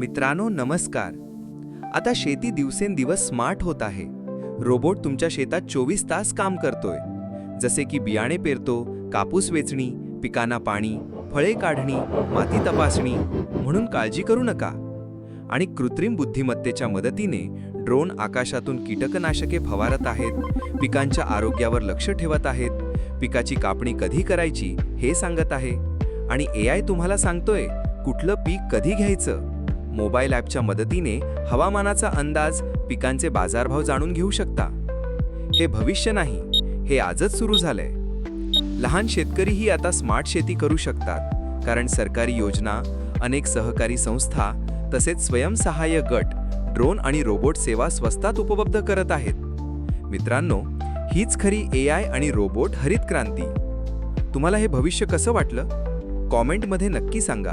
मित्रांनो नमस्कार. आता शेती दिवसेंदिवस स्मार्ट होत आहे. रोबोट तुमच्या शेतात चोवीस तास काम करतोय. जसे की बियाणे पेरतो कापूस वेचणी पिकांना पाणी फळे काढणी माती तपासणी म्हणून काळजी करू नका. आणि कृत्रिम बुद्धिमत्तेच्या मदतीने ड्रोन आकाशातून कीटकनाशके फवारत आहेत पिकांच्या आरोग्यावर लक्ष ठेवत आहेत पिकाची कापणी कधी करायची हे सांगत आहे. आणि ए आय तुम्हाला सांगतोय कुठलं पीक कधी घ्यायचं? मोबाईल ॲपच्या मदतीने हवामानाचा अंदाज पिकांचे बाजारभाव जाणून घेऊ शकता. हे भविष्य नाही हे आजच सुरू झालंय. लहान शेतकरीही आता स्मार्ट शेती करू शकतात कारण सरकारी योजना अनेक सहकारी संस्था तसेच स्वयंसहाय्य गट ड्रोन आणि रोबोट सेवा स्वस्तात उपलब्ध करत आहेत. मित्रांनो हीच खरी ए आय आणि रोबोट हरित क्रांती तुम्हाला हे भविष्य कसं वाटलं? कॉमेंटमध्ये नक्की सांगा.